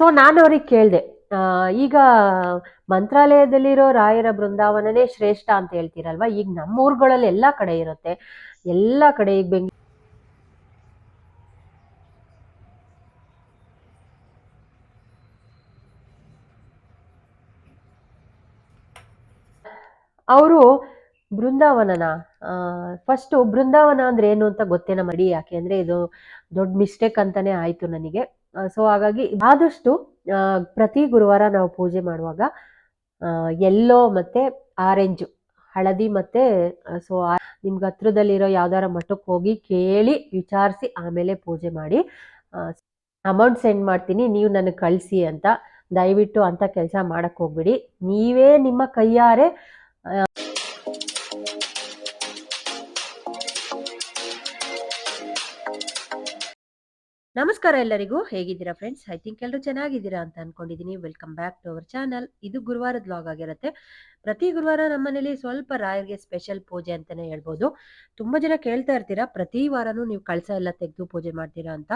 So ನಾನು ಅವ್ರಿಗೆ ಕೇಳಿದೆ ಈಗ ಮಂತ್ರಾಲಯದಲ್ಲಿರೋ ರಾಯರ ಬೃಂದಾವನನೇ ಶ್ರೇಷ್ಠ ಅಂತ ಹೇಳ್ತೀರಲ್ವಾ? ಈಗ ನಮ್ಮ ಊರುಗಳಲ್ಲಿ ಎಲ್ಲ ಕಡೆ ಇರುತ್ತೆ. ಎಲ್ಲ ಕಡೆ ಈಗ ಬೆಂಗ್, ಅವರು ಬೃಂದಾವನನ ಫಸ್ಟು ಬೃಂದಾವನ ಅಂದ್ರೆ ಏನು ಅಂತ ಗೊತ್ತೇನ ಮಾಡಿ ಯಾಕೆ ಅಂದರೆ ಇದು ದೊಡ್ಡ ಮಿಸ್ಟೇಕ್ ಅಂತಾನೆ ಆಯ್ತು ನನಗೆ. ಸೊ ಹಾಗಾಗಿ ಆದಷ್ಟು ಪ್ರತಿ ಗುರುವಾರ ನಾವು ಪೂಜೆ ಮಾಡುವಾಗ ಎಲ್ಲೋ ಮತ್ತೆ ಆರೆಂಜ್, ಹಳದಿ ಮತ್ತೆ ಸೊ ನಿಮ್ಗೆ ಹತ್ರದಲ್ಲಿರೋ ಯಾವ್ದಾರ ಮಠಕ್ಕೆ ಹೋಗಿ ಕೇಳಿ ವಿಚಾರಿಸಿ ಆಮೇಲೆ ಪೂಜೆ ಮಾಡಿ ಅಮೌಂಟ್ ಸೆಂಡ್ ಮಾಡ್ತೀನಿ, ನೀವು ನನಗೆ ಕಳಿಸಿ ಅಂತ, ದಯವಿಟ್ಟು ಅಂತ ಕೆಲಸ ಮಾಡಕ್ ಹೋಗ್ಬಿಡಿ. ನೀವೇ ನಿಮ್ಮ ಕೈಯಾರೆ ನಮಸ್ಕಾರ ಎಲ್ಲರಿಗೂ. ಹೇಗಿದ್ದೀರಾ ಫ್ರೆಂಡ್ಸ್ ಐ ಥಿಂಕ್ ಎಲ್ಲರೂ ಚೆನ್ನಾಗಿದ್ದೀರಾ ಅಂತ ಅನ್ಕೊಂಡಿದ್ದೀನಿ welcome back to our channel ಇದು ಗುರುವಾರದ ಬ್ಲಾಗ್ ಆಗಿರುತ್ತೆ. ಪ್ರತಿ ಗುರುವಾರ ನಮ್ಮನೇಲಿ ಸ್ವಲ್ಪ ರಾಯರಿಗೆ ಸ್ಪೆಷಲ್ ಪೂಜೆ ಅಂತಾನೆ ಹೇಳ್ಬೋದು. ತುಂಬಾ ಜನ ಕೇಳ್ತಾ ಇರ್ತೀರಾ, ಪ್ರತಿ ವಾರನೂ ನೀವು ಕಳಸ ಎಲ್ಲ ತೆಗೆದು ಪೂಜೆ ಮಾಡ್ತೀರಾ ಅಂತ.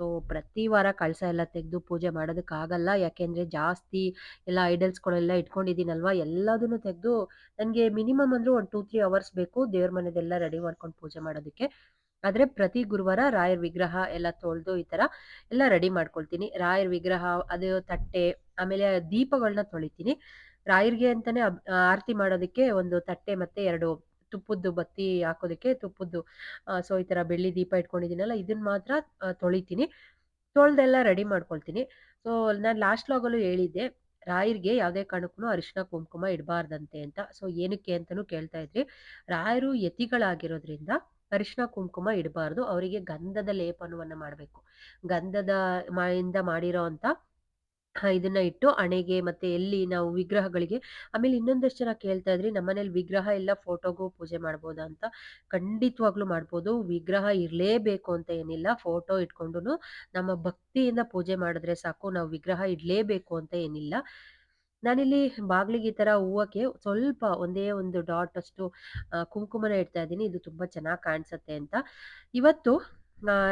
ಸೊ ಪ್ರತಿ ವಾರ ಕಳಸ ಎಲ್ಲ ತೆಗೆದು ಪೂಜೆ ಮಾಡೋದಕ್ಕಾಗಲ್ಲ. ಯಾಕೆಂದ್ರೆ ಜಾಸ್ತಿ ಎಲ್ಲ ಐಡಲ್ಸ್ಗಳೆಲ್ಲ ಇಟ್ಕೊಂಡಿದ್ದೀನಲ್ವಾ? ಎಲ್ಲದನ್ನು ತೆಗೆದು ನನಗೆ ಮಿನಿಮಮ್ ಅಂದ್ರೂ ಒಂದು ಟೂ ತ್ರೀ ಅವರ್ಸ್ ಬೇಕು ದೇವ್ರ ಮನೆದೆಲ್ಲ ರೆಡಿ ಮಾಡ್ಕೊಂಡು ಪೂಜೆ ಮಾಡೋದಕ್ಕೆ. ಆದ್ರೆ ಪ್ರತಿ ಗುರುವಾರ ರಾಯರ ವಿಗ್ರಹ ಎಲ್ಲ ತೊಳೆದು ಈ ತರ ಎಲ್ಲ ರೆಡಿ ಮಾಡ್ಕೊಳ್ತೀನಿ. ರಾಯರ ವಿಗ್ರಹ, ಅದು ತಟ್ಟೆ, ಆಮೇಲೆ ದೀಪಗಳನ್ನ ತೊಳಿತೀನಿ. ರಾಯರಿಗೆ ಅಂತಾನೆ ಆರತಿ ಮಾಡೋದಕ್ಕೆ ಒಂದು ತಟ್ಟೆ ಮತ್ತೆ ಎರಡು ತುಪ್ಪದ್ದು ಬತ್ತಿ ಹಾಕೋದಕ್ಕೆ ತುಪ್ಪದ್ದು ಸೊ ಈ ತರ ಬೆಳ್ಳಿ ದೀಪ ಇಟ್ಕೊಂಡಿದ್ದೀನಲ್ಲ ಇದನ್ನ ಮಾತ್ರ ತೊಳಿತೀನಿ. ತೊಳ್ದೆಲ್ಲ ರೆಡಿ ಮಾಡ್ಕೊಳ್ತೀನಿ. ಸೊ ನಾನು ಲಾಸ್ಟ್ ಲಾಗಲ್ಲೂ ಹೇಳಿದ್ದೆ, ರಾಯರಿಗೆ ಯಾವುದೇ ಕಾರಣಕ್ಕೂ ಅರಿಶಿನ ಕುಂಕುಮ ಇಡಬಾರ್ದಂತೆ ಅಂತ. ಸೊ ಏನಕ್ಕೆ ಅಂತಲೂ ಕೇಳ್ತಾ ಇದ್ರಿ. ರಾಯರು ಯತಿಗಳಾಗಿರೋದ್ರಿಂದ ಅರಿಶಿನ ಕುಂಕುಮ ಇಡಬಾರ್ದು. ಅವರಿಗೆ ಗಂಧದ ಲೇಪನವನ್ನ ಮಾಡಬೇಕು. ಗಂಧದ ಇಂದ ಮಾಡಿರೋ ಅಂತ ಇದನ್ನ ಇಟ್ಟು ಹಣೆಗೆ ಮತ್ತೆ ಎಲ್ಲಿ ನಾವು ವಿಗ್ರಹಗಳಿಗೆ, ಆಮೇಲೆ ಇನ್ನೊಂದಷ್ಟು ಜನ ಕೇಳ್ತಾ ಇದ್ರಿ ನಮ್ಮನೇಲಿ ವಿಗ್ರಹ ಎಲ್ಲ ಫೋಟೋಗೂ ಪೂಜೆ ಮಾಡ್ಬೋದಾ ಅಂತ ಖಂಡಿತವಾಗ್ಲೂ ಮಾಡ್ಬೋದು. ವಿಗ್ರಹ ಇರಲೇಬೇಕು ಅಂತ ಏನಿಲ್ಲ. ಫೋಟೋ ಇಟ್ಕೊಂಡು ನಮ್ಮ ಭಕ್ತಿಯಿಂದ ಪೂಜೆ ಮಾಡಿದ್ರೆ ಸಾಕು. ನಾವು ವಿಗ್ರಹ ಇಡಲೇಬೇಕು ಅಂತ ಏನಿಲ್ಲ. ನಾನಿಲ್ಲಿ ಬಾಗ್ಲಿಗೆ ಈ ತರ ಹೂವಕ್ಕೆ ಸ್ವಲ್ಪ ಒಂದೇ ಒಂದು ಡಾಟ್ ಅಷ್ಟು ಕುಂಕುಮನ ಇಡ್ತಾ ಇದ್ದೀನಿ. ಇದು ತುಂಬಾ ಚೆನ್ನಾಗಿ ಕಾಣಿಸುತ್ತೆ ಅಂತ. ಇವತ್ತು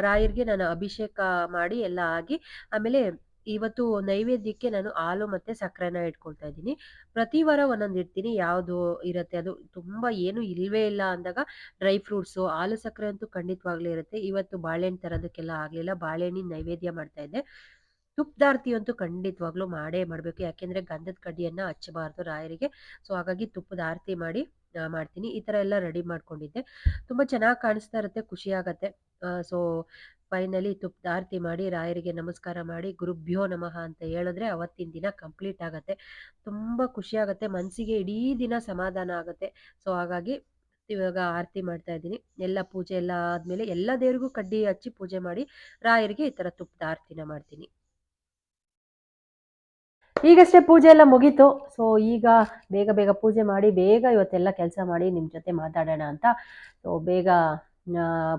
ರಾಯರ್ಗೆ ನಾನು ಅಭಿಷೇಕ ಮಾಡಿ ಎಲ್ಲ ಆಗಿ, ಆಮೇಲೆ ಇವತ್ತು ನೈವೇದ್ಯಕ್ಕೆ ನಾನು ಹಾಲು ಮತ್ತೆ ಸಕ್ಕರೆನ ಇಟ್ಕೊಳ್ತಾ ಇದ್ದೀನಿ. ಪ್ರತಿ ವಾರ ಒಂದೊಂದು ಇಡ್ತೀನಿ. ಯಾವುದು ಇರುತ್ತೆ ಅದು ತುಂಬಾ ಏನು ಇಲ್ವೇ ಇಲ್ಲ ಅಂದಾಗ ಡ್ರೈ ಫ್ರೂಟ್ಸು, ಹಾಲು ಸಕ್ಕರೆ ಅಂತೂ ಖಂಡಿತವಾಗ್ಲೂ ಇರುತ್ತೆ. ಇವತ್ತು ಬಾಳೆಹಣ್ಣು ತರೋದಕ್ಕೆಲ್ಲ ಆಗ್ಲಿಲ್ಲ. ಬಾಳೆಹಣ್ಣಿನ ನೈವೇದ್ಯ ಮಾಡ್ತಾ ಇದ್ದೆ. ತುಪ್ಪದಾರ್ತಿ ಅಂತೂ ಖಂಡಿತವಾಗ್ಲೂ ಮಾಡೇ ಮಾಡಬೇಕು. ಯಾಕೆಂದ್ರೆ ಗಂಧದ ಕಡ್ಡಿಯನ್ನು ಹಚ್ಚಬಾರ್ದು ರಾಯರಿಗೆ. ಸೊ, ಹಾಗಾಗಿ ತುಪ್ಪದ ಆರತಿ ಮಾಡಿ ಮಾಡ್ತೀನಿ. ಈ ತರ ಎಲ್ಲ ರೆಡಿ ಮಾಡ್ಕೊಂಡಿದ್ದೆ. ತುಂಬಾ ಚೆನ್ನಾಗಿ ಕಾಣಿಸ್ತಾ ಇರುತ್ತೆ ಖುಷಿ ಸೊ, ಫೈನಲಿ ತುಪ್ಪದ ಆರತಿ ಮಾಡಿ, ರಾಯರಿಗೆ ನಮಸ್ಕಾರ ಮಾಡಿ, ಗುರುಭ್ಯೋ ನಮಃ ಅಂತ ಹೇಳಿದ್ರೆ ಅವತ್ತಿನ ದಿನ ಕಂಪ್ಲೀಟ್ ಆಗತ್ತೆ. ತುಂಬಾ ಖುಷಿ ಆಗತ್ತೆ ಮನಸ್ಸಿಗೆ ಇಡೀ ದಿನ ಸಮಾಧಾನ ಆಗುತ್ತೆ. ಸೊ, ಹಾಗಾಗಿ ಇವಾಗ ಆರತಿ ಮಾಡ್ತಾ ಇದ್ದೀನಿ. ಎಲ್ಲ ಪೂಜೆ ಎಲ್ಲ ಆದ್ಮೇಲೆ ಎಲ್ಲ ದೇವ್ರಿಗೂ ಕಡ್ಡಿ ಹಚ್ಚಿ ಪೂಜೆ ಮಾಡಿ, ರಾಯರಿಗೆ ಈ ತರ ತುಪ್ಪದ ಆರತಿನ ಮಾಡ್ತೀನಿ. ಈಗಷ್ಟೇ ಪೂಜೆ ಎಲ್ಲ ಮುಗೀತು. ಸೊ ಈಗ ಬೇಗ ಬೇಗ ಪೂಜೆ ಮಾಡಿ, ಬೇಗ ಇವತ್ತೆಲ್ಲ ಕೆಲಸ ಮಾಡಿ ನಿಮ್ಮ ಜೊತೆ ಮಾತಾಡೋಣ ಅಂತ. ಸೊ ಬೇಗ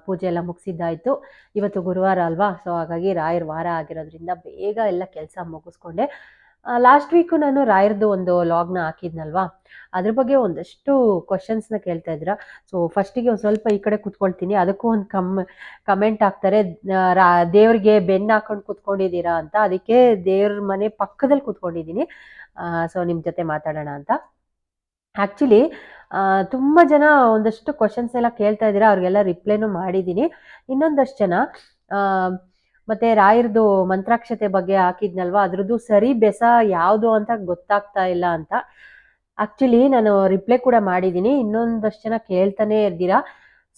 ಪೂಜೆ ಎಲ್ಲ ಮುಗಿಸಿದ್ದಾಯಿತು. ಇವತ್ತು ಗುರುವಾರ ಅಲ್ವಾ? ಸೊ ಹಾಗಾಗಿ ರಾಯರ್ ವಾರ ಆಗಿರೋದ್ರಿಂದ ಬೇಗ ಎಲ್ಲ ಕೆಲಸ ಮುಗಿಸ್ಕೊಂಡೆ. ಲಾಸ್ಟ್ ವೀಕು ನಾನು ರಾಯರ್ದು ಒಂದು ಲಾಗ್ನ ಹಾಕಿದ್ನಲ್ವಾ? ಅದ್ರ ಬಗ್ಗೆ ಒಂದಷ್ಟು ಕ್ವಶನ್ಸ್ನ ಕೇಳ್ತಾ ಇದ್ರ ಸೊ ಫಸ್ಟಿಗೆ ಒಂದು ಸ್ವಲ್ಪ ಈ ಕಡೆ ಕುತ್ಕೊಳ್ತೀನಿ. ಅದಕ್ಕೂ ಒಂದು ಕಮ್ ಕಮೆಂಟ್ ಹಾಕ್ತಾರೆ ರಾ, ದೇವ್ರಿಗೆ ಬೆನ್ನು ಹಾಕೊಂಡು ಕುತ್ಕೊಂಡಿದ್ದೀರಾ ಅಂತ. ಅದಕ್ಕೆ ದೇವ್ರ ಮನೆ ಪಕ್ಕದಲ್ಲಿ ಕುತ್ಕೊಂಡಿದ್ದೀನಿ. ಸೊ ನಿಮ್ಮ ಜೊತೆ ಮಾತಾಡೋಣ ಅಂತ. ಆ್ಯಕ್ಚುಲಿ ತುಂಬ ಜನ ಒಂದಷ್ಟು ಕ್ವಶನ್ಸ್ ಎಲ್ಲ ಕೇಳ್ತಾ ಇದ್ದೀರಾ. ಅವ್ರಿಗೆಲ್ಲ ರಿಪ್ಲೈನು ಮಾಡಿದ್ದೀನಿ. ಇನ್ನೊಂದಷ್ಟು ಜನ ಮತ್ತೆ ರಾಯರ್ದು ಮಂತ್ರಾಕ್ಷತೆ ಬಗ್ಗೆ ಹಾಕಿದ್ನಲ್ವಾ? ಅದ್ರದ್ದು ಸರಿ ಬೆಸ ಯಾವುದು ಅಂತ ಗೊತ್ತಾಗ್ತಾ ಇಲ್ಲ ಅಂತ. ಆಕ್ಚುಲಿ ನಾನು ರಿಪ್ಲೈ ಕೂಡ ಮಾಡಿದ್ದೀನಿ ಇನ್ನೊಂದಷ್ಟು ಜನ ಕೇಳ್ತಾನೆ ಇರ್ತೀರಾ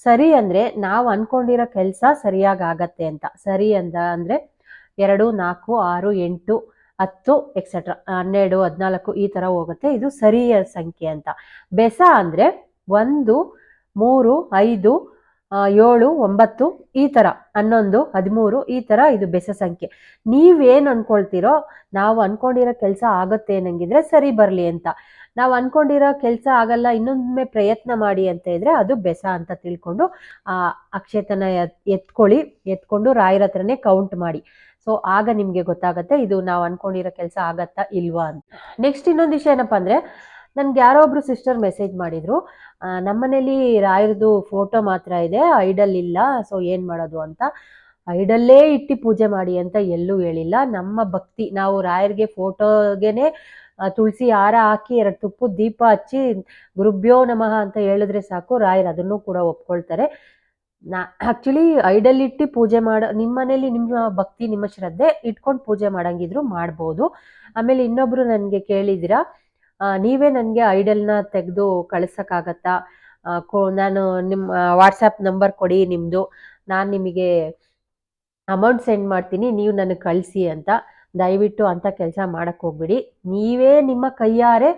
ಸರಿ ಅಂದ್ರೆ ನಾವು ಅನ್ಕೊಂಡಿರೋ ಕೆಲಸ ಸರಿಯಾಗಿ ಆಗತ್ತೆ ಅಂತ. ಸರಿ ಅಂದ ಅಂದ್ರೆ ಎರಡು, ನಾಲ್ಕು, ಆರು, ಎಂಟು, ಹತ್ತು ಎಕ್ಸೆಟ್ರಾ ಹನ್ನೆರಡು, ಹದಿನಾಲ್ಕು ಈ ತರ ಹೋಗುತ್ತೆ. ಇದು ಸರಿಯ ಸಂಖ್ಯೆ ಅಂತ. ಬೆಸ ಅಂದ್ರೆ ಒಂದು, ಮೂರು, ಐದು ಏಳು, ಒಂಬತ್ತು, ಈ ಥರ ಹನ್ನೊಂದು, ಹದಿಮೂರು, ಈ ಥರ ಇದು ಬೆಸ ಸಂಖ್ಯೆ. ನೀವೇನು ಅನ್ಕೊಳ್ತೀರೋ, ನಾವು ಅನ್ಕೊಂಡಿರೋ ಕೆಲಸ ಆಗುತ್ತೆ ಅನ್ನಂಗಿದ್ರೆ ಸರಿ ಬರಲಿ ಅಂತ. ನಾವು ಅನ್ಕೊಂಡಿರೋ ಕೆಲಸ ಆಗಲ್ಲ, ಇನ್ನೊಮ್ಮೆ ಪ್ರಯತ್ನ ಮಾಡಿ ಅಂತ ಇದ್ರೆ ಅದು ಬೆಸ ಅಂತ ತಿಳ್ಕೊಂಡು, ಆ, ಅಕ್ಷೇತನ ಎತ್- ಎತ್ಕೊಳ್ಳಿ, ಎತ್ಕೊಂಡು ರಾಯರ ಹತ್ರನೇ ಕೌಂಟ್ ಮಾಡಿ. ಸೊ ಆಗ ನಿಮಗೆ ಗೊತ್ತಾಗತ್ತೆ, ಇದು ನಾವು ಅನ್ಕೊಂಡಿರೋ ಕೆಲಸ ಆಗತ್ತಾ ಇಲ್ವಾ ಅಂತ. ನೆಕ್ಸ್ಟ್ ಇನ್ನೊಂದು ವಿಷಯ ಏನಪ್ಪ ಅಂದ್ರೆ ನನ್ಗೆ ಯಾರೋ ಒಬ್ರು ಸಿಸ್ಟರ್ ಮೆಸೇಜ್ ಮಾಡಿದ್ರು. ನಮ್ಮನೇಲಿ ರಾಯರದು ಫೋಟೋ ಮಾತ್ರ ಇದೆ ಐಡಲ್ ಇಲ್ಲ ಸೊ ಏನು ಮಾಡೋದು ಅಂತ. ಐಡಲ್ಲೇ ಇಟ್ಟು ಪೂಜೆ ಮಾಡಿ ಅಂತ ಎಲ್ಲೂ ಹೇಳಿಲ್ಲ. ನಮ್ಮ ಭಕ್ತಿ, ನಾವು ರಾಯರಿಗೆ ಫೋಟೋಗೆನೆ ತುಳಸಿ ಹಾರ ಹಾಕಿ ಎರಡು ತುಪ್ಪು ದೀಪ ಹಚ್ಚಿ, ಗುರುಭ್ಯೋ ನಮಃ ಅಂತ ಹೇಳಿದ್ರೆ ಸಾಕು, ರಾಯರು ಅದನ್ನು ಕೂಡ ಒಪ್ಕೊಳ್ತಾರೆ. ನಾ ಆಕ್ಚುಲಿ ಐಡಲ್ ಇಟ್ಟು ಪೂಜೆ ಮಾಡ, ನಿಮ್ಮ ಮನೇಲಿ ನಿಮ್ಮ ಭಕ್ತಿ, ನಿಮ್ಮ ಶ್ರದ್ಧೆ ಇಟ್ಕೊಂಡು ಪೂಜೆ ಮಾಡಂಗಿದ್ರು ಮಾಡ್ಬೋದು. ಆಮೇಲೆ ಇನ್ನೊಬ್ರು ನನಗೆ ಕೇಳಿದಿರಾ ನೀವೇ ನನಗೆ ಐಡಲ್ನ ತೆಗೆದು ಕಳ್ಸೋಕ್ಕಾಗತ್ತಾ? ಕೋ, ನಾನು ನಿಮ್ಮ ವಾಟ್ಸಪ್ ನಂಬರ್ ಕೊಡಿ ನಿಮ್ಮದು ನಾನು ನಿಮಗೆ ಅಮೌಂಟ್ ಸೆಂಡ್ ಮಾಡ್ತೀನಿ, ನೀವು ನನಗೆ ಕಳಿಸಿ ಅಂತ. ದಯವಿಟ್ಟು ಅಂಥ ಕೆಲಸ ಮಾಡೋಕ್ಕೋಗ್ಬಿಡಿ ನೀವೇ ನಿಮ್ಮ ಕೈಯಾರೆ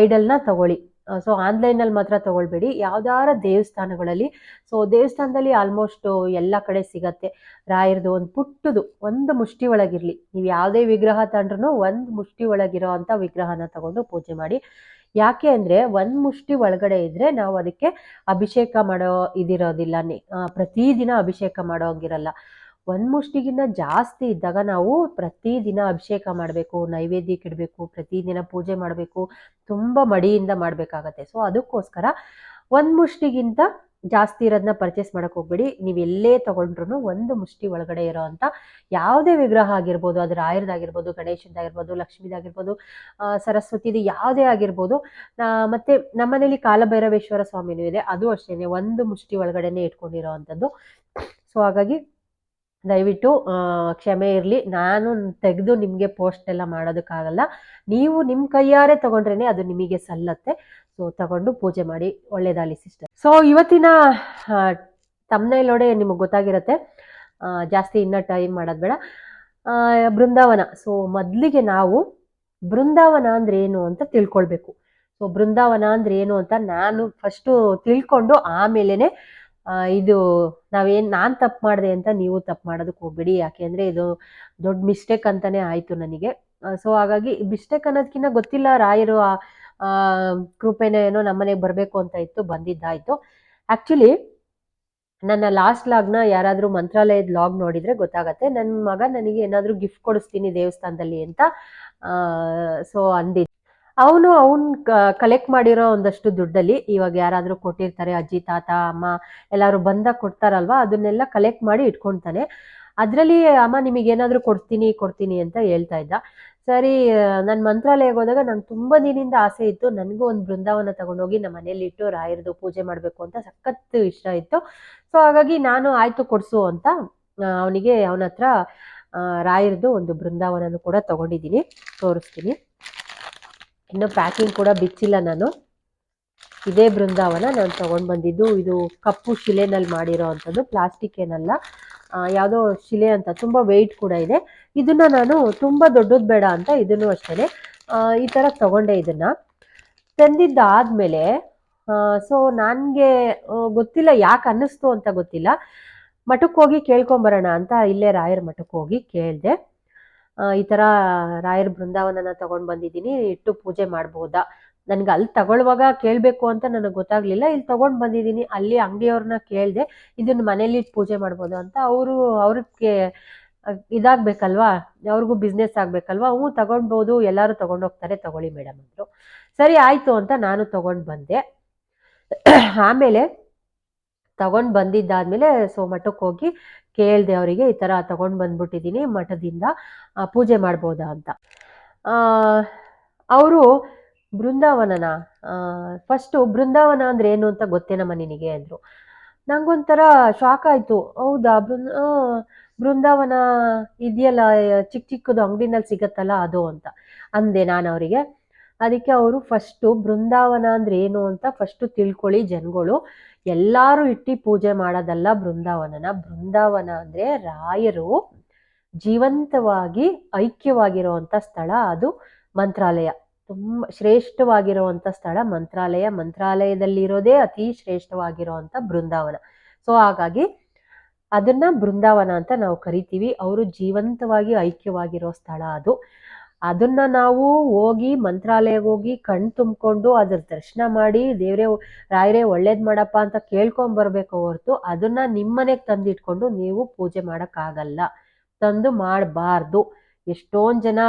ಐಡಲ್ನ ತಗೊಳ್ಳಿ. ಸೊ ಆನ್ಲೈನಲ್ಲಿ ಮಾತ್ರ ತಗೊಳ್ಬೇಡಿ. ಯಾವ್ದಾರ ದೇವಸ್ಥಾನಗಳಲ್ಲಿ ಸೊ ದೇವಸ್ಥಾನದಲ್ಲಿ ಆಲ್ಮೋಸ್ಟ್ ಎಲ್ಲ ಕಡೆ ಸಿಗತ್ತೆ. ರಾಯರದು ಒಂದು ಪುಟ್ಟದು, ಒಂದು ಮುಷ್ಟಿ ಒಳಗಿರಲಿ. ನೀವು ಯಾವುದೇ ವಿಗ್ರಹ ತಂದ್ರೂ ಒಂದು ಮುಷ್ಟಿ ಒಳಗಿರೋ ಅಂತ ವಿಗ್ರಹನ ತಗೊಂಡು ಪೂಜೆ ಮಾಡಿ. ಯಾಕೆ ಅಂದರೆ ಒಂದು ಮುಷ್ಟಿ ಒಳಗಡೆ ಇದ್ದರೆ ನಾವು ಅದಕ್ಕೆ ಅಭಿಷೇಕ ಮಾಡೋ ಇದಿರೋದಿಲ್ಲ ಪ್ರತಿದಿನ ಅಭಿಷೇಕ ಮಾಡೋ ಹಂಗಿರಲ್ಲ. ಒಂದು ಮುಷ್ಟಿಗಿಂತ ಜಾಸ್ತಿ ಇದ್ದಾಗ ನಾವು ಪ್ರತಿದಿನ ಅಭಿಷೇಕ ಮಾಡಬೇಕು ನೈವೇದ್ಯಕ್ಕೆ ಇಡಬೇಕು, ಪ್ರತಿದಿನ ಪೂಜೆ ಮಾಡಬೇಕು, ತುಂಬ ಮಡಿಯಿಂದ ಮಾಡಬೇಕಾಗತ್ತೆ. ಸೊ ಅದಕ್ಕೋಸ್ಕರ ಒಂದು ಮುಷ್ಟಿಗಿಂತ ಜಾಸ್ತಿ ಇರೋದನ್ನ ಪರ್ಚೇಸ್ ಮಾಡಕ್ಕೆ ಹೋಗ್ಬೇಡಿ. ನೀವು ಎಲ್ಲೇ ತಗೊಂಡ್ರು ಒಂದು ಮುಷ್ಟಿ ಒಳಗಡೆ ಇರೋ ಅಂತ ಯಾವುದೇ ವಿಗ್ರಹ ಆಗಿರ್ಬೋದು ಅದು ರಾಯರದಾಗಿರ್ಬೋದು ಗಣೇಶದಾಗಿರ್ಬೋದು ಲಕ್ಷ್ಮೀದಾಗಿರ್ಬೋದು ಸರಸ್ವತಿದು ಯಾವುದೇ ಆಗಿರ್ಬೋದು ಮತ್ತು ನಮ್ಮನೇಲಿ ಕಾಲಭೈರವೇಶ್ವರ ಸ್ವಾಮಿನೂ ಇದೆ. ಅದು ಅಷ್ಟೇ ಒಂದು ಮುಷ್ಟಿ ಒಳಗಡೆನೆ ಇಟ್ಕೊಂಡಿರೋ ಅಂಥದ್ದು. ಸೊ ಹಾಗಾಗಿ ದಯವಿಟ್ಟು ಕ್ಷಮೆ ಇರಲಿ. ನಾನು ತೆಗೆದು ನಿಮಗೆ ಪೋಸ್ಟ್ ಎಲ್ಲ ಮಾಡೋದಕ್ಕಾಗಲ್ಲ. ನೀವು ನಿಮ್ಮ ಕೈಯಾರೆ ತಗೊಂಡ್ರೇ ಅದು ನಿಮಗೆ ಸಲ್ಲತ್ತೆ. ಸೊ ತಗೊಂಡು ಪೂಜೆ ಮಾಡಿ. ಒಳ್ಳೇದಾಗಲಿ ಸಿಸ್ಟರ್ ಸೊ ಇವತ್ತಿನ ತಮ್ಮನೇಲೋಡೆ ನಿಮಗೆ ಗೊತ್ತಾಗಿರುತ್ತೆ. ಜಾಸ್ತಿ ಇನ್ನೂ ಟೈಮ್ ಮಾಡೋದು ಬೇಡ. ಬೃಂದಾವನ. ಸೊ ಮೊದಲಿಗೆ ನಾವು ಬೃಂದಾವನ ಅಂದ್ರೆ ಏನು ಅಂತ ತಿಳ್ಕೊಳ್ಬೇಕು. ಸೊ ಬೃಂದಾವನ ಅಂದ್ರೆ ಏನು ಅಂತ ನಾನು ಫಸ್ಟು ತಿಳ್ಕೊಂಡು ಆಮೇಲೆನೆ ಆ, ಇದು ನಾವೇನು ನಾನು ತಪ್ಪು ಮಾಡಿದೆ ಅಂತ ನೀವು ತಪ್ಪು ಮಾಡೋದಕ್ಕೆ ಹೋಗ್ಬೇಡಿ. ಯಾಕೆಂದರೆ ಇದು ದೊಡ್ಡ ಮಿಸ್ಟೇಕ್ ಅಂತಾನೆ ಆಯಿತು ನನಗೆ. ಸೊ ಹಾಗಾಗಿ ಮಿಸ್ಟೇಕ್ ಅನ್ನೋದಕ್ಕಿಂತ ಗೊತ್ತಿಲ್ಲ ರಾಯರು ಆ, ಕೃಪೆನೇ ಏನೋ ನಮ್ಮನೆಗೆ ಬರಬೇಕು ಅಂತ ಇತ್ತು ಬಂದಿದ್ದಾಯಿತು. ಆ್ಯಕ್ಚುಲಿ ನನ್ನ ಲಾಸ್ಟ್ ಲಾಗ್ನ ಯಾರಾದರೂ ಮಂತ್ರಾಲಯದ ಲಾಗ್ ನೋಡಿದರೆ ಗೊತ್ತಾಗತ್ತೆ. ನನ್ನ ಮಗ ನನಗೆ ಏನಾದರೂ ಗಿಫ್ಟ್ ಕೊಡಿಸ್ತೀನಿ ದೇವಸ್ಥಾನದಲ್ಲಿ ಅಂತ ಸೊ ಅಂದಿದ್ದು ಅವನು ಅವನು ಕಲೆಕ್ಟ್ ಮಾಡಿರೋ ಒಂದಷ್ಟು ದುಡ್ಡಲ್ಲಿ ಇವಾಗ ಯಾರಾದರೂ ಕೊಟ್ಟಿರ್ತಾರೆ, ಅಜ್ಜಿ, ತಾತ, ಅಮ್ಮ, ಎಲ್ಲರೂ ಬಂದಾಗ ಕೊಡ್ತಾರಲ್ವಾ? ಅದನ್ನೆಲ್ಲ ಕಲೆಕ್ಟ್ ಮಾಡಿ ಇಟ್ಕೊಳ್ತಾನೆ ಅದರಲ್ಲಿ, ಅಮ್ಮ, ನಿಮಗೆ ಏನಾದರೂ ಕೊಡ್ತೀನಿ ಕೊಡ್ತೀನಿ ಅಂತ ಹೇಳ್ತಾ ಇದ್ದ. ಸರಿ ನನ್ನ ಮಂತ್ರಾಲಯಕ್ಕೆ ಹೋದಾಗ ನಂಗೆ ತುಂಬ ದಿನದಿಂದ ಆಸೆ ಇತ್ತು. ನನಗೂ ಒಂದು ಬೃಂದಾವನ ತಗೊಂಡೋಗಿ ನಮ್ಮ ಮನೇಲಿ ಇಟ್ಟು ರಾಯರದು ಪೂಜೆ ಮಾಡಬೇಕು ಅಂತ ಸಖತ್ ಇಷ್ಟ ಇತ್ತು. ಸೊ, ಹಾಗಾಗಿ ನಾನು ಆಯಿತು ಕೊಡಿಸು ಅಂತ ಅವನಿಗೆ ಅವನ ಹತ್ರ ರಾಯರದು ಒಂದು ಬೃಂದಾವನನು ಕೂಡ ತಗೊಂಡಿದ್ದೀನಿ. ತೋರಿಸ್ತೀನಿ. ಇನ್ನು ಪ್ಯಾಕಿಂಗ್ ಕೂಡ ಬಿಚ್ಚಿಲ್ಲ ನಾನು. ಇದೇ ಬೃಂದಾವನ ನಾನು ತೊಗೊಂಡು ಬಂದಿದ್ದು. ಇದು ಕಪ್ಪು ಶಿಲೆನಲ್ಲಿ ಮಾಡಿರೋ ಅಂಥದ್ದು ಪ್ಲಾಸ್ಟಿಕ್ ಏನಲ್ಲ. ಯಾವುದೋ ಶಿಲೆ ಅಂತ, ತುಂಬ ವೆಯ್ಟ್ ಕೂಡ ಇದೆ. ಇದನ್ನ ನಾನು ತುಂಬ ದೊಡ್ಡದು ಬೇಡ ಅಂತ ಇದನ್ನು ಅಷ್ಟೇ ಈ ಥರ ತಗೊಂಡೆ ಇದನ್ನ. ತಂದಿದ್ದಾದ್ಮೇಲೆ ಸೊ ನನಗೆ ಗೊತ್ತಿಲ್ಲ ಯಾಕೆ ಅನ್ನಿಸ್ತು ಅಂತ ಗೊತ್ತಿಲ್ಲ. ಮಠಕ್ಕೆ ಹೋಗಿ ಕೇಳ್ಕೊಂಬರೋಣ ಅಂತ ಇಲ್ಲೇ ರಾಯರ ಮಠಕ್ಕೆ ಹೋಗಿ ಕೇಳಿದೆ. ಈ ಥರ ರಾಯರ ಬೃಂದಾವನನ ತಗೊಂಡು ಬಂದಿದ್ದೀನಿ. ಇಟ್ಟು ಪೂಜೆ ಮಾಡ್ಬೋದಾ? ನನಗೆ ಅಲ್ಲಿ ತಗೊಳ್ಳುವಾಗ ಕೇಳಬೇಕು ಅಂತ ನನಗೆ ಗೊತ್ತಾಗ್ಲಿಲ್ಲ. ಇಲ್ಲಿ ತಗೊಂಡು ಬಂದಿದ್ದೀನಿ. ಅಲ್ಲಿ ಅಂಗಡಿಯವ್ರನ್ನ ಕೇಳಿದೆ ಇದನ್ನ ಮನೇಲಿ ಪೂಜೆ ಮಾಡ್ಬೋದು? ಅಂತ ಅವರು, ಅವ್ರಿಗೆ ಇದಾಗಬೇಕಲ್ವಾ? ಅವ್ರಿಗೂ ಬಿಸ್ನೆಸ್ ಆಗಬೇಕಲ್ವಾ? ಹ್ಞೂ ತಗೊಳ್ಬೋದು ಎಲ್ಲರೂ ತಗೊಂಡೋಗ್ತಾರೆ ತಗೊಳ್ಳಿ ಮೇಡಮ್ ಅಂದರು. ಸರಿ, ಆಯಿತು ಅಂತ ನಾನು ತಗೊಂಡು ಬಂದೆ. ಆಮೇಲೆ ತಗೊಂಡು ಬಂದಿದ್ದಾದ್ಮೇಲೆ ಸೊ ಮಠಕ್ಕೆ ಹೋಗಿ ಕೇಳಿದೆ ಅವರಿಗೆ ಈ ಥರ ತಗೊಂಡು ಬಂದ್ಬಿಟ್ಟಿದ್ದೀನಿ ಮಠದಿಂದ ಪೂಜೆ ಮಾಡ್ಬೋದಾ ಅಂತ. ಅವರು ಬೃಂದಾವನನ ಫಸ್ಟು ಬೃಂದಾವನ ಅಂದ್ರೆ ಏನು ಅಂತ ಗೊತ್ತೇನಮ್ಮ ನಿನಗೆ ಅಂದರು. ನಂಗೊಂಥರ ಶಾಕ್ ಆಯಿತು. ಹೌದಾ ಬೃಂದ ಬೃಂದಾವನ ಇದೆಯಲ್ಲ ಚಿಕ್ಕ ಚಿಕ್ಕದು ಅಂಗಡಿನಲ್ಲಿ ಸಿಗತ್ತಲ್ಲ ಅದು ಅಂತ. ಅಂದೆ ನಾನು ಅವರಿಗೆ. ಅದಕ್ಕೆ ಅವರು ಫಸ್ಟು ಬೃಂದಾವನ ಅಂದ್ರೆ ಏನು ಅಂತ ಫಸ್ಟು ತಿಳ್ಕೊಳ್ಳಿ ಜನಗಳು. ಎಲ್ಲರೂ ಇಟ್ಟು ಪೂಜೆ ಮಾಡೋದಲ್ಲ ಬೃಂದಾವನನ. ಬೃಂದಾವನ ಅಂದ್ರೆ ರಾಯರು ಜೀವಂತವಾಗಿ ಐಕ್ಯವಾಗಿರುವಂಥ ಸ್ಥಳ ಅದು ಮಂತ್ರಾಲಯ. ತುಂಬ ಶ್ರೇಷ್ಠವಾಗಿರುವಂಥ ಸ್ಥಳ ಮಂತ್ರಾಲಯ. ಮಂತ್ರಾಲಯದಲ್ಲಿರೋದೇ ಅತಿ ಶ್ರೇಷ್ಠವಾಗಿರುವಂಥ ಬೃಂದಾವನ. ಸೊ ಹಾಗಾಗಿ ಅದನ್ನ ಬೃಂದಾವನ ಅಂತ ನಾವು ಕರಿತೀವಿ. ಅವರು ಜೀವಂತವಾಗಿ ಐಕ್ಯವಾಗಿರೋ ಸ್ಥಳ ಅದು. ಅದನ್ನ ನಾವು ಹೋಗಿ ಮಂತ್ರಾಲಯಕ್ಕೆ ಹೋಗಿ ಕಣ್ ತುಂಬಿಕೊಂಡು ಅದ್ರ ದರ್ಶನ ಮಾಡಿ ದೇವ್ರೆ ರಾಯರೇ ಒಳ್ಳೇದ್ ಮಾಡಪ್ಪ ಅಂತ ಕೇಳ್ಕೊಂಡ್ ಬರ್ಬೇಕು ಹೊರತು ಅದನ್ನ ನಿಮ್ಮನೆಗೆ ತಂದಿಟ್ಕೊಂಡು ನೀವು ಪೂಜೆ ಮಾಡಕ್ಕಾಗಲ್ಲ. ತಂದು ಮಾಡಬಾರ್ದು. ಎಷ್ಟೊಂದ್ ಜನ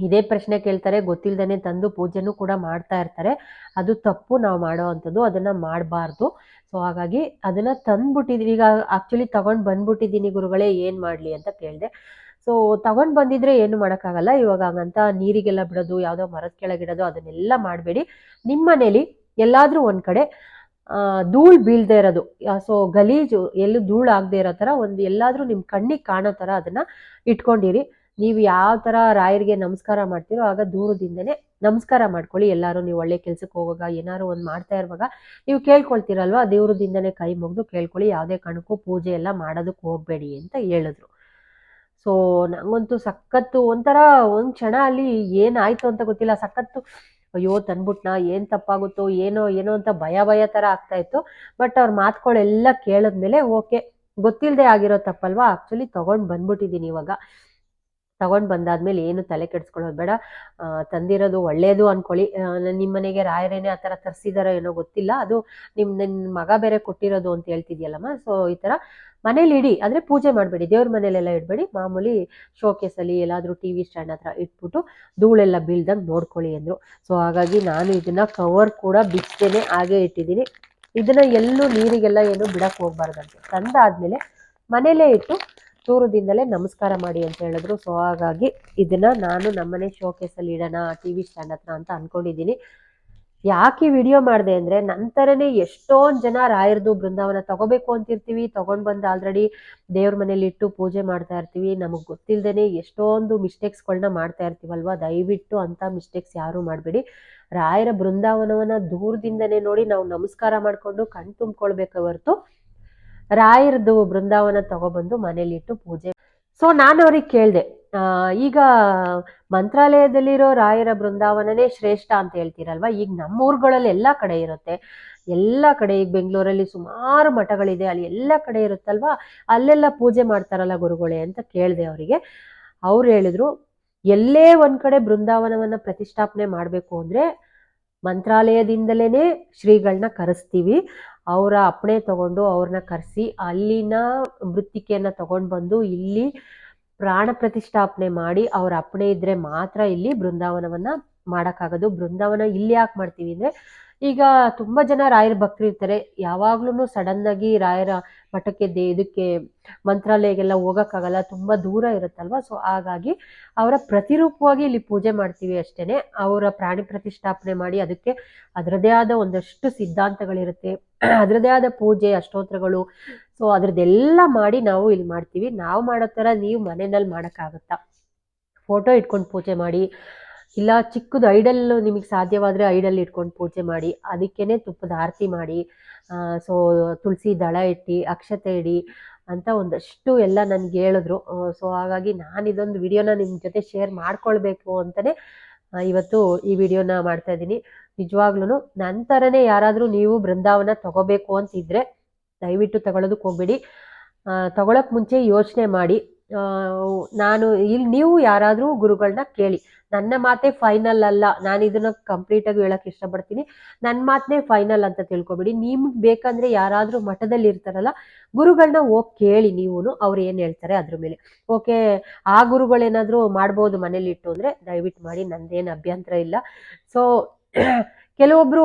ಇದೇ ಪ್ರಶ್ನೆ ಕೇಳ್ತಾರೆ, ಗೊತ್ತಿಲ್ದೇನೆ ತಂದು ಪೂಜೆನೂ ಕೂಡ ಮಾಡ್ತಾ ಇರ್ತಾರೆ. ಅದು ತಪ್ಪು, ನಾವು ಮಾಡೋ ಅಂಥದ್ದು ಅದನ್ನು ಮಾಡಬಾರ್ದು. ಸೊ ಹಾಗಾಗಿ ಅದನ್ನ ತಂದ್ಬಿಟ್ಟಿದ್ದೀನಿ ಈಗ ಆಕ್ಚುಲಿ ತಗೊಂಡು ಬಂದ್ಬಿಟ್ಟಿದ್ದೀನಿ ಗುರುಗಳೇ, ಏನು ಮಾಡ್ಲಿ ಅಂತ ಕೇಳಿದೆ. ಸೊ ತಗೊಂಡು ಬಂದಿದ್ರೆ ಏನು ಮಾಡೋಕ್ಕಾಗಲ್ಲ. ಇವಾಗ ಹಂಗಂತ ನೀರಿಗೆಲ್ಲ ಬಿಡೋದು, ಯಾವುದೋ ಮರದ ಕೆಳಗಿಡೋದು ಅದನ್ನೆಲ್ಲ ಮಾಡಬೇಡಿ. ನಿಮ್ಮ ಮನೇಲಿ ಎಲ್ಲಾದರೂ ಒಂದು ಕಡೆ ಧೂಳು ಬೀಳದೆ ಇರೋದು. ಸೊ ಗಲೀಜು ಎಲ್ಲೂ ಧೂಳು ಆಗದೆ ಇರೋ ಥರ ಒಂದು ಎಲ್ಲಾದರೂ ನಿಮ್ಮ ಕಣ್ಣಿಗೆ ಕಾಣೋ ಥರ ಅದನ್ನು ಇಟ್ಕೊಂಡಿರಿ. ನೀವು ಯಾವ ಥರ ರಾಯರಿಗೆ ನಮಸ್ಕಾರ ಮಾಡ್ತೀರೋ ಆಗ ದೂರದಿಂದನೇ ನಮಸ್ಕಾರ ಮಾಡ್ಕೊಳ್ಳಿ. ಎಲ್ಲರೂ ನೀವು ಒಳ್ಳೆ ಕೆಲ್ಸಕ್ಕೆ ಹೋಗುವಾಗ ಏನಾದ್ರು ಒಂದು ಮಾಡ್ತಾ ಇರುವಾಗ ನೀವು ಕೇಳ್ಕೊಳ್ತೀರಲ್ವಾ? ದೇವ್ರದಿಂದನೇ ಕೈ ಮುಗಿದು ಕೇಳ್ಕೊಳ್ಳಿ. ಯಾವುದೇ ಕಣಕ್ಕೂ ಪೂಜೆ ಎಲ್ಲ ಮಾಡೋದಕ್ಕೆ ಹೋಗಬೇಡಿ ಅಂತ ಹೇಳಿದ್ರು. ಸೊ, ನಂಗಂತೂ ಸಖತ್ತು ಒಂಥರ ಒಂದು ಕ್ಷಣ ಅಲ್ಲಿ ಏನಾಯ್ತು ಅಂತ ಗೊತ್ತಿಲ್ಲ. ಸಖತ್ತು, ಅಯ್ಯೋ ತಂದ್ಬಿಟ್ನಾ, ಏನು ತಪ್ಪಾಗುತ್ತೋ, ಏನೋ ಏನೋ ಅಂತ ಭಯ ಭಯ ಥರ ಆಗ್ತಾ ಇತ್ತು. ಬಟ್ ಅವ್ರ ಮಾತುಗಳೆಲ್ಲ ಕೇಳಿದ್ಮೇಲೆ, ಓಕೆ ಗೊತ್ತಿಲ್ಲದೆ ಆಗಿರೋ ತಪ್ಪಲ್ವಾ? ಆ್ಯಕ್ಚುಲಿ ತೊಗೊಂಡು ಬಂದ್ಬಿಟ್ಟಿದ್ದೀನಿ ಇವಾಗ. ತಗೊಂಡು ಬಂದಾದ್ಮೇಲೆ ಏನು ತಲೆ ಕೆಡಿಸ್ಕೊಳ್ಳೋದು ಬೇಡ. ತಂದಿರೋದು ಒಳ್ಳೆಯದು ಅಂದ್ಕೊಳ್ಳಿ ನಿಮ್ಮ ಮನೆಗೆ ರಾಯರೇನೆ ಆ ಥರ ತರಿಸಿದಾರೋ ಏನೋ ಗೊತ್ತಿಲ್ಲ. ಅದು ನಿಮ್ಮ ನನ್ನ ಮಗ ಬೇರೆ ಕೊಟ್ಟಿರೋದು ಅಂತ ಹೇಳ್ತಿದ್ಯಲ್ಲಮ್ಮ. ಸೊ, ಈ ಥರ ಮನೇಲಿ ಇಡಿ. ಆದರೆ ಪೂಜೆ ಮಾಡಬೇಡಿ. ದೇವ್ರ ಮನೇಲೆಲ್ಲ ಇಡಬೇಡಿ. ಮಾಮೂಲಿ ಶೋಕೇಸಲ್ಲಿ ಎಲ್ಲಾದರೂ ಟಿ ವಿ ಸ್ಟ್ಯಾಂಡ್ ಹತ್ರ ಇಟ್ಬಿಟ್ಟು ಧೂಳೆಲ್ಲ ಬೀಳ್ದಂಗೆ ನೋಡ್ಕೊಳ್ಳಿ ಅಂದರು. ಸೊ, ಹಾಗಾಗಿ ನಾನು ಇದನ್ನು ಕವರ್ ಕೂಡ ಬಿಚ್ಚದೇನೆ ಹಾಗೆ ಇಟ್ಟಿದ್ದೀನಿ. ಇದನ್ನು ಎಲ್ಲೂ ನೀರಿಗೆಲ್ಲ ಏನು ಬಿಡಕ್ಕೆ ಹೋಗ್ಬಾರ್ದಂತೆ. ತಂದಾದಮೇಲೆ ಮನೇಲೇ ಇಟ್ಟು ದೂರದಿಂದಲೇ ನಮಸ್ಕಾರ ಮಾಡಿ ಅಂತ ಹೇಳಿದ್ರು. ಸೊ ಹಾಗಾಗಿ ಇದನ್ನ ನಾನು ನಮ್ಮನೆ ಶೋಕೇಸಲ್ಲಿ ಇಡೋಣ ಟಿ ವಿ ಸ್ಟ್ಯಾಂಡ್ ಹತ್ರ ಅಂತ ಅನ್ಕೊಂಡಿದ್ದೀನಿ. ಯಾಕೆ ವಿಡಿಯೋ ಮಾಡಿದೆ ಅಂದ್ರೆ ನಂತರನೇ ಎಷ್ಟೊಂದು ಜನ ರಾಯರ್ದು ಬೃಂದಾವನ ತಗೋಬೇಕು ಅಂತಿರ್ತೀವಿ. ತಗೊಂಡ್ ಬಂದು ಆಲ್ರೆಡಿ ದೇವ್ರ ಮನೇಲಿ ಇಟ್ಟು ಪೂಜೆ ಮಾಡ್ತಾ ಇರ್ತೀವಿ. ನಮಗೆ ಗೊತ್ತಿಲ್ಲದೇನೆ ಎಷ್ಟೊಂದು ಮಿಸ್ಟೇಕ್ಸ್ಗಳನ್ನ ಮಾಡ್ತಾ ಇರ್ತೀವಲ್ವಾ? ದಯವಿಟ್ಟು ಅಂತ ಮಿಸ್ಟೇಕ್ಸ್ ಯಾರು ಮಾಡಬೇಡಿ. ರಾಯರ ಬೃಂದಾವನವನ್ನ ದೂರದಿಂದನೇ ನೋಡಿ ನಾವು ನಮಸ್ಕಾರ ಮಾಡಿಕೊಂಡು ಕಣ್ ತುಂಬ್ಕೊಳ್ಬೇಕು ಹೊರತು ರಾಯರದು ಬೃಂದಾವನ ತಗೊಬಂದು ಮನೇಲಿಟ್ಟು ಪೂಜೆ. ಸೊ ನಾನು ಅವ್ರಿಗೆ ಕೇಳಿದೆ ಈಗ ಮಂತ್ರಾಲಯದಲ್ಲಿರೋ ರಾಯರ ಬೃಂದಾವನನೇ ಶ್ರೇಷ್ಠ ಅಂತ ಹೇಳ್ತೀರಲ್ವಾ? ಈಗ ನಮ್ಮ ಊರುಗಳಲ್ಲಿ ಎಲ್ಲ ಕಡೆ ಇರುತ್ತೆ. ಎಲ್ಲ ಕಡೆ ಈಗ ಬೆಂಗಳೂರಲ್ಲಿ ಸುಮಾರು ಮಠಗಳಿದೆ, ಅಲ್ಲಿ ಎಲ್ಲ ಕಡೆ ಇರುತ್ತಲ್ವಾ? ಅಲ್ಲೆಲ್ಲ ಪೂಜೆ ಮಾಡ್ತಾರಲ್ಲ ಗುರುಗಳೇ ಅಂತ ಕೇಳಿದೆ ಅವರಿಗೆ. ಅವ್ರು ಹೇಳಿದ್ರು, ಎಲ್ಲೇ ಒಂದ್ ಕಡೆ ಬೃಂದಾವನವನ್ನ ಪ್ರತಿಷ್ಠಾಪನೆ ಮಾಡಬೇಕು ಅಂದ್ರೆ ಮಂತ್ರಾಲಯದಿಂದಲೇ ಶ್ರೀಗಳನ್ನ ಕರೆಸ್ತೀವಿ. ಅವರ ಅಪ್ಪಣೆ ತಗೊಂಡು ಅವ್ರನ್ನ ಕರೆಸಿ ಅಲ್ಲಿನ ಮೃತ್ತಿಕೆಯನ್ನು ತಗೊಂಡು ಬಂದು ಇಲ್ಲಿ ಪ್ರಾಣ ಪ್ರತಿಷ್ಠಾಪನೆ ಮಾಡಿ ಅವ್ರ ಅಪ್ಪಣೆ ಇದ್ರೆ ಮಾತ್ರ ಇಲ್ಲಿ ಬೃಂದಾವನವನ್ನು ಮಾಡೋಕ್ಕಾಗೋದು. ಬೃಂದಾವನ ಇಲ್ಲಿ ಯಾಕೆ ಮಾಡ್ತೀವಿ ಅಂದರೆ ಈಗ ತುಂಬ ಜನ ರಾಯರ ಭಕ್ತರು ಇರ್ತಾರೆ ಯಾವಾಗ್ಲೂ ಸಡನ್ನಾಗಿ ರಾಯರ ಮಠಕ್ಕೆ ದೇ, ಇದಕ್ಕೆ ಮಂತ್ರಾಲಯಗೆಲ್ಲ ಹೋಗೋಕ್ಕಾಗಲ್ಲ, ತುಂಬ ದೂರ ಇರುತ್ತಲ್ವ? ಸೊ ಹಾಗಾಗಿ ಅವರ ಪ್ರತಿರೂಪವಾಗಿ ಇಲ್ಲಿ ಪೂಜೆ ಮಾಡ್ತೀವಿ ಅಷ್ಟೇ ಅವರ ಪ್ರಾಣಿ ಪ್ರತಿಷ್ಠಾಪನೆ ಮಾಡಿ ಅದಕ್ಕೆ ಅದರದೇ ಆದ ಒಂದಷ್ಟು ಸಿದ್ಧಾಂತಗಳಿರುತ್ತೆ. ಅದರದೇ ಆದ ಪೂಜೆ, ಅಷ್ಟೋತ್ರಗಳು. ಸೊ ಅದ್ರದ್ದೆಲ್ಲ ಮಾಡಿ ನಾವು ಇಲ್ಲಿ ಮಾಡ್ತೀವಿ. ನಾವು ಮಾಡೋ ಥರ ನೀವು ಮನೆಯಲ್ಲಿ ಮಾಡೋಕ್ಕಾಗತ್ತಾ? ಫೋಟೋ ಇಟ್ಕೊಂಡು ಪೂಜೆ ಮಾಡಿ. ಇಲ್ಲ, ಚಿಕ್ಕದು ಐಡಲ್ ನಿಮಗೆ ಸಾಧ್ಯವಾದರೆ ಐಡಲ್ ಇಟ್ಕೊಂಡು ಪೂಜೆ ಮಾಡಿ. ಅದಕ್ಕೇನೆ ತುಪ್ಪದ ಆರತಿ ಮಾಡಿ. ಸೊ, ತುಳಸಿ ದಳ ಇಟ್ಟು, ಅಕ್ಷತೆ ಇಡಿ ಅಂತ ಒಂದಷ್ಟು ಎಲ್ಲ ನನಗೆ ಹೇಳಿದ್ರು. ಸೊ, ಹಾಗಾಗಿ ನಾನು ಇದೊಂದು ವಿಡಿಯೋನ ನಿಮ್ಮ ಜೊತೆ ಶೇರ್ ಮಾಡ್ಕೊಳ್ಬೇಕು ಅಂತಲೇ ಇವತ್ತು ಈ ವಿಡಿಯೋನ ಮಾಡ್ತಾ ಇದ್ದೀನಿ. ನಿಜವಾಗ್ಲೂ ನಂತರನೇ ಯಾರಾದರೂ ನೀವು ಬೃಂದಾವನ ತಗೋಬೇಕು ಅಂತಿದ್ರೆ ದಯವಿಟ್ಟು ತಗೊಳ್ಳೋದಕ್ಕೆ ಹೋಗ್ಬೇಡಿ. ತಗೊಳಕ್ಕೆ ಮುಂಚೆ ಯೋಚನೆ ಮಾಡಿ. ನಾನು ಇಲ್ಲಿ ನೀವು ಯಾರಾದರೂ ಗುರುಗಳನ್ನ ಕೇಳಿ ನನ್ನ ಮಾತೇ ಫೈನಲ್ ಅಲ್ಲ. ನಾನು ಇದನ್ನ ಕಂಪ್ಲೀಟ್ ಆಗಿ ಹೇಳಕ್ ಇಷ್ಟಪಡ್ತೀನಿ. ನನ್ನ ಮಾತನೇ ಫೈನಲ್ ಅಂತ ತಿಳ್ಕೊಬೇಡಿ. ನಿಮ್ಗೆ ಬೇಕಂದ್ರೆ ಯಾರಾದರೂ ಮಠದಲ್ಲಿ ಇರ್ತಾರಲ್ಲ ಗುರುಗಳನ್ನ ಹೋಗಿ ಕೇಳಿ ನೀವು ಅವ್ರು ಏನ್ ಹೇಳ್ತಾರೆ ಅದ್ರ ಮೇಲೆ. ಓಕೆ, ಆ ಗುರುಗಳೇನಾದ್ರೂ ಮಾಡ್ಬೋದು ಮನೇಲಿ ಇಟ್ಟು ಅಂದ್ರೆ ದಯವಿಟ್ಟು ಮಾಡಿ, ನಂದೇನು ಅಭ್ಯಂತರ ಇಲ್ಲ. ಸೊ ಕೆಲವೊಬ್ರು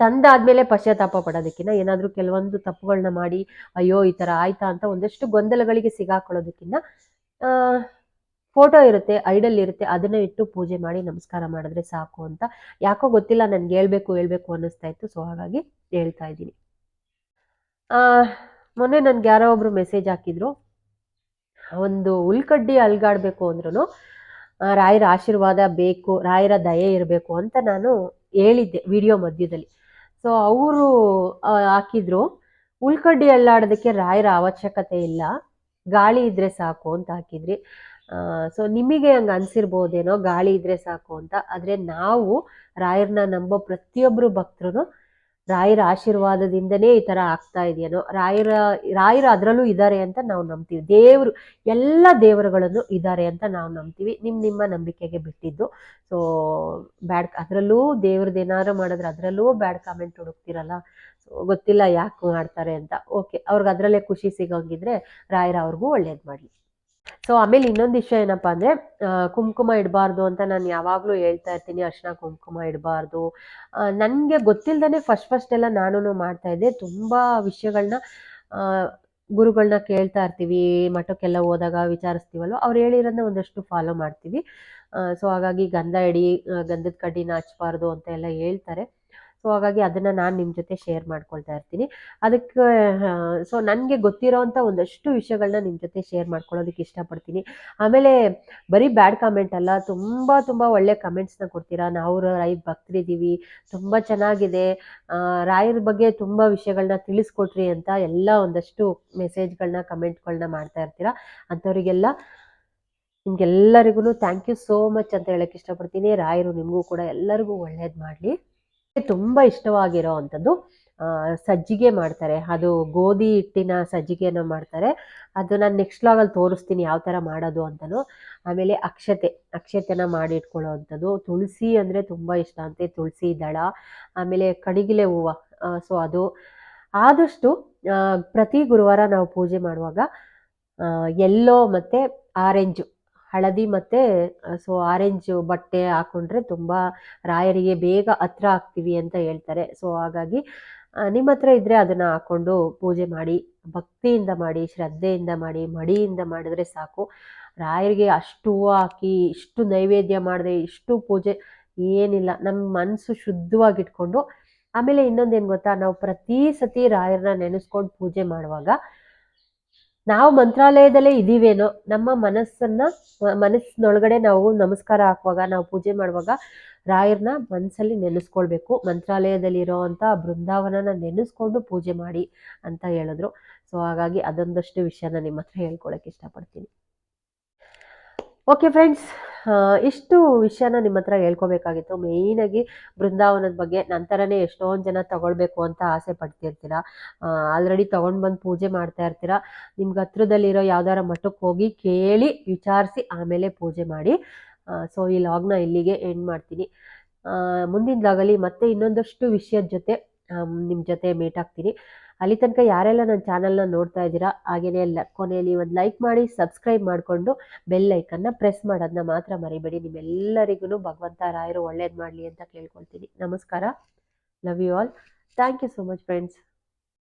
ತಂದಾದ್ಮೇಲೆ ಪಶ್ಚಾತ್ತಾಪ ಪಡೋದಕ್ಕಿಂತ ಏನಾದರೂ ಕೆಲವೊಂದು ತಪ್ಪುಗಳನ್ನ ಮಾಡಿ, ಅಯ್ಯೋ ಈ ತರ ಆಯ್ತಾ ಅಂತ ಒಂದಷ್ಟು ಗೊಂದಲಗಳಿಗೆ ಸಿಗಾಕೊಳ್ಳೋದಕ್ಕಿಂತ ಫೋಟೋ ಇರುತ್ತೆ, ಐಡಲ್ ಇರುತ್ತೆ, ಅದನ್ನ ಇಟ್ಟು ಪೂಜೆ ಮಾಡಿ ನಮಸ್ಕಾರ ಮಾಡಿದ್ರೆ ಸಾಕು ಅಂತ. ಯಾಕೋ ಗೊತ್ತಿಲ್ಲ, ನನ್ಗೆ ಹೇಳ್ಬೇಕು ಹೇಳ್ಬೇಕು ಅನ್ನಿಸ್ತಾ ಇತ್ತು. ಸೊ ಹಾಗಾಗಿ ಹೇಳ್ತಾ ಇದ್ದೀನಿ. ಮೊನ್ನೆ ನನ್ಗೆ ಯಾರೋ ಒಬ್ರು ಮೆಸೇಜ್ ಹಾಕಿದ್ರು. ಒಂದು ಉಲ್ಕಡ್ಡಿ ಅಲ್ಗಾಡ್ಬೇಕು ಅಂದ್ರೂ ರಾಯರ ಆಶೀರ್ವಾದ ಬೇಕು, ರಾಯರ ದಯೆ ಇರಬೇಕು ಅಂತ ನಾನು ಹೇಳಿದ್ದೆ ವಿಡಿಯೋ ಮಧ್ಯದಲ್ಲಿ. ಸೊ ಅವರು ಹಾಕಿದ್ರು, ಉಲ್ಕಡ್ಡಿ ಅಲ್ಲಾಡೋದಕ್ಕೆ ರಾಯರ ಅವಶ್ಯಕತೆ ಇಲ್ಲ, ಗಾಳಿ ಇದ್ರೆ ಸಾಕು ಅಂತ ಹಾಕಿದ್ರಿ. ಸೊ ನಿಮಗೆ ಹಂಗೆ ಅನ್ಸಿರ್ಬೋದೇನೋ ಗಾಳಿ ಇದ್ರೆ ಸಾಕು ಅಂತ. ಆದರೆ ನಾವು ರಾಯರ್ನ ನಂಬೋ ಪ್ರತಿಯೊಬ್ಬರು ಭಕ್ತರು ರಾಯರ ಆಶೀರ್ವಾದದಿಂದನೇ ಈ ಥರ ಆಗ್ತಾ ಇದೆಯೇನೋ. ರಾಯರ ರಾಯರ ಅದರಲ್ಲೂ ಇದ್ದಾರೆ ಅಂತ ನಾವು ನಂಬ್ತೀವಿ. ದೇವರು, ಎಲ್ಲ ದೇವರುಗಳನ್ನು ಇದ್ದಾರೆ ಅಂತ ನಾವು ನಂಬ್ತೀವಿ. ನಿಮ್ಮ ನಿಮ್ಮ ನಂಬಿಕೆಗೆ ಬಿಟ್ಟಿದ್ದು. ಸೊ ಬ್ಯಾಡ್, ಅದರಲ್ಲೂ ದೇವ್ರದ್ದು ಏನಾದ್ರು ಮಾಡಿದ್ರೆ ಅದರಲ್ಲೂ ಬ್ಯಾಡ್ ಕಾಮೆಂಟ್ ಹುಡುಕ್ತಿರಲ್ಲ. ಸೊ ಗೊತ್ತಿಲ್ಲ ಯಾಕೆ ಮಾಡ್ತಾರೆ ಅಂತ. ಓಕೆ ಅವ್ರಿಗೆ ಅದರಲ್ಲೇ ಖುಷಿ ಸಿಗೋಂಗಿದ್ರೆ ರಾಯರ ಅವ್ರಿಗೂ ಒಳ್ಳೇದು ಮಾಡಲಿ. ಸೊ ಆಮೇಲೆ ಇನ್ನೊಂದು ವಿಷಯ ಏನಪ್ಪ ಅಂದರೆ ಕುಂಕುಮ ಇಡಬಾರ್ದು ಅಂತ ನಾನು ಯಾವಾಗಲೂ ಹೇಳ್ತಾ ಇರ್ತೀನಿ, ಅರ್ಶಿನ ಕುಂಕುಮ ಇಡಬಾರ್ದು. ನನಗೆ ಗೊತ್ತಿಲ್ಲದೇ ಫಸ್ಟ್ ಫಸ್ಟ್ ಎಲ್ಲ ನಾನು ಮಾಡ್ತಾ ಇದ್ದೆ. ತುಂಬ ವಿಷಯಗಳನ್ನ ಗುರುಗಳನ್ನ ಕೇಳ್ತಾ ಇರ್ತೀವಿ. ಮಠಕ್ಕೆಲ್ಲ ಹೋದಾಗ ವಿಚಾರಿಸ್ತೀವಲ್ವ? ಅವ್ರು ಹೇಳಿರೋದನ್ನ ಒಂದಷ್ಟು ಫಾಲೋ ಮಾಡ್ತೀವಿ. ಸೊ ಹಾಗಾಗಿ ಗಂಧ ಇಡಿ ಗಂಧದ ಕಡ್ಡಿನ ಹಚ್ಬಾರ್ದು ಅಂತ ಎಲ್ಲ ಹೇಳ್ತಾರೆ. ಸೊ ಹಾಗಾಗಿ ಅದನ್ನು ನಾನು ನಿಮ್ಮ ಜೊತೆ ಶೇರ್ ಮಾಡ್ಕೊಳ್ತಾ ಇರ್ತೀನಿ. ಅದಕ್ಕೆ ಸೊ ನನಗೆ ಗೊತ್ತಿರೋವಂಥ ಒಂದಷ್ಟು ವಿಷಯಗಳನ್ನ ನಿಮ್ಮ ಜೊತೆ ಶೇರ್ ಮಾಡ್ಕೊಳ್ಳೋದಕ್ಕೆ ಇಷ್ಟಪಡ್ತೀನಿ. ಆಮೇಲೆ ಬರೀ ಬ್ಯಾಡ್ ಕಾಮೆಂಟ್ ಅಲ್ಲ, ತುಂಬ ತುಂಬ ಒಳ್ಳೆ ಕಮೆಂಟ್ಸ್ನ ಕೊಡ್ತೀರಾ? ನಾವು ರಾಯ್ ಭಕ್ತರಿದ್ದೀವಿ ತುಂಬ ಚೆನ್ನಾಗಿದೆ. ರಾಯರ ಬಗ್ಗೆ ತುಂಬ ವಿಷಯಗಳನ್ನ ತಿಳಿಸ್ಕೊಟ್ರಿ ಅಂತ ಎಲ್ಲ ಒಂದಷ್ಟು ಮೆಸೇಜ್ಗಳನ್ನ ಕಮೆಂಟ್ಗಳನ್ನ ಮಾಡ್ತಾ ಇರ್ತೀರಾ? ಅಂಥವರಿಗೆಲ್ಲ ನಿಮ್ಗೆಲ್ಲರಿಗೂ ಥ್ಯಾಂಕ್ ಯು ಸೋ ಮಚ್ ಅಂತ ಹೇಳಕ್ಕೆ ಇಷ್ಟಪಡ್ತೀನಿ. ರಾಯರು ನಿಮಗೂ ಕೂಡ ಎಲ್ಲರಿಗೂ ಒಳ್ಳೇದು ಮಾಡಲಿ. ತುಂಬ ಇಷ್ಟವಾಗಿರೋ ಅಂಥದ್ದು ಸಜ್ಜಿಗೆ ಮಾಡ್ತಾರೆ. ಅದು ಗೋಧಿ ಹಿಟ್ಟಿನ ಸಜ್ಜಿಗೆನ ಮಾಡ್ತಾರೆ. ಅದು ನಾನು ನೆಕ್ಸ್ಟ್ ಲಾಗಲ್ಲಿ ತೋರಿಸ್ತೀನಿ ಯಾವ ಥರ ಮಾಡೋದು ಅಂತಲೂ ಆಮೇಲೆ ಅಕ್ಷತೆ, ಅಕ್ಷತೆನ ಮಾಡಿ ಇಟ್ಕೊಳ್ಳೋ ಅಂಥದ್ದು. ತುಳಸಿ ಅಂದರೆ ತುಂಬ ಇಷ್ಟ ಅಂತೆ. ತುಳಸಿ ದಳ, ಆಮೇಲೆ ಕಡಿಗಿಲೆ ಹೂವು. ಸೊ ಅದು. ಆದಷ್ಟು ಪ್ರತಿ ಗುರುವಾರ ನಾವು ಪೂಜೆ ಮಾಡುವಾಗ ಎಲ್ಲೋ ಮತ್ತು ಆರೆಂಜು. ಹಳದಿ ಮತ್ತು ಸೊ ಆರೆಂಜ್ ಬಟ್ಟೆ ಹಾಕೊಂಡ್ರೆ ತುಂಬ ರಾಯರಿಗೆ ಬೇಗ ಹತ್ರ ಆಗ್ತೀವಿ ಅಂತ ಹೇಳ್ತಾರೆ. ಸೊ ಹಾಗಾಗಿ ನಿಮ್ಮ ಹತ್ರ ಇದ್ದರೆ ಅದನ್ನು ಹಾಕ್ಕೊಂಡು ಪೂಜೆ ಮಾಡಿ, ಭಕ್ತಿಯಿಂದ ಮಾಡಿ, ಶ್ರದ್ಧೆಯಿಂದ ಮಾಡಿ, ಮಡಿಯಿಂದ ಮಾಡಿದ್ರೆ ಸಾಕು. ರಾಯರಿಗೆ ಅಷ್ಟು ಹೂವು ಹಾಕಿ, ಇಷ್ಟು ನೈವೇದ್ಯ ಮಾಡಿದೆ, ಇಷ್ಟು ಪೂಜೆ ಏನಿಲ್ಲ. ನಮ್ಮ ಮನಸ್ಸು ಶುದ್ಧವಾಗಿಟ್ಕೊಂಡು, ಆಮೇಲೆ ಇನ್ನೊಂದೇನು ಗೊತ್ತಾ, ನಾವು ಪ್ರತಿ ಸತಿ ರಾಯರನ್ನ ನೆನೆಸ್ಕೊಂಡು ಪೂಜೆ ಮಾಡುವಾಗ ನಾವು ಮಂತ್ರಾಲಯದಲ್ಲೇ ಇದೀವೇನೋ ನಮ್ಮ ಮನಸ್ಸನ್ನ ಮನಸ್ಸಿನೊಳಗಡೆ ನಾವು ನಮಸ್ಕಾರ ಹಾಕುವಾಗ, ನಾವು ಪೂಜೆ ಮಾಡುವಾಗ ರಾಯರ್ನ ಮನಸ್ಸಲ್ಲಿ ನೆನೆಸ್ಕೊಳ್ಬೇಕು. ಮಂತ್ರಾಲಯದಲ್ಲಿ ಇರೋವಂಥ ಬೃಂದಾವನನ ನೆನೆಸ್ಕೊಂಡು ಪೂಜೆ ಮಾಡಿ ಅಂತ ಹೇಳಿದ್ರು. ಸೊ, ಹಾಗಾಗಿ ಅದೊಂದಷ್ಟು ವಿಷಯನ ನಿಮ್ಮ ಹತ್ರ ಹೇಳ್ಕೊಳಕ್ಕೆ ಇಷ್ಟಪಡ್ತೀನಿ. ಓಕೆ ಫ್ರೆಂಡ್ಸ್ ಇಷ್ಟು ವಿಷಯನ ನಿಮ್ಮ ಹತ್ರ ಹೇಳ್ಕೊಬೇಕಾಗಿತ್ತು. ಮೇಯ್ನಾಗಿ ಬೃಂದಾವನದ ಬಗ್ಗೆ ನಂತರನೇ ಎಷ್ಟೊಂದು ಜನ ತಗೊಳ್ಬೇಕು ಅಂತ ಆಸೆ ಪಡ್ತಿರ್ತೀರ? ಆಲ್ರೆಡಿ ತೊಗೊಂಡು ಬಂದು ಪೂಜೆ ಮಾಡ್ತಾ ಇರ್ತೀರ? ನಿಮ್ಗೆ ಹತ್ರದಲ್ಲಿರೋ ಯಾವ್ದಾರ ಮಠಕ್ಕೆ ಹೋಗಿ ಕೇಳಿ, ವಿಚಾರಿಸಿ, ಆಮೇಲೆ ಪೂಜೆ ಮಾಡಿ. ಸೊ ಈ ಲಾಗ್ನ ಇಲ್ಲಿಗೆ ಎಂಡ್ ಮಾಡ್ತೀನಿ. ಮುಂದಿನ ಲಾಗಲ್ಲಿ ಮತ್ತೆ ಇನ್ನೊಂದಷ್ಟು ವಿಷಯದ ಜೊತೆ ನಿಮ್ಮ ಜೊತೆ ಮೀಟ್ ಆಗ್ತೀನಿ. ಅಲ್ಲಿ ತನಕ ಯಾರೆಲ್ಲ ನನ್ನ ಚಾನಲ್ನ ನೋಡ್ತಾ ಇದ್ದೀರಾ ಹಾಗೆಯೇ ಕೊನೆಯಲ್ಲಿ ಒಂದು ಲೈಕ್ ಮಾಡಿ, ಸಬ್ಸ್ಕ್ರೈಬ್ ಮಾಡಿಕೊಂಡು ಬೆಲ್ ಐಕನ್ನ ಪ್ರೆಸ್ ಮಾಡೋದನ್ನ ಮಾತ್ರ ಮರಿಬೇಡಿ. ನಿಮ್ಮೆಲ್ಲರಿಗೂ ಭಗವಂತ ರಾಯರು ಒಳ್ಳೇದು ಮಾಡಲಿ ಅಂತ ಕೇಳ್ಕೊಳ್ತೀನಿ. ನಮಸ್ಕಾರ. Love you all thank you so much friends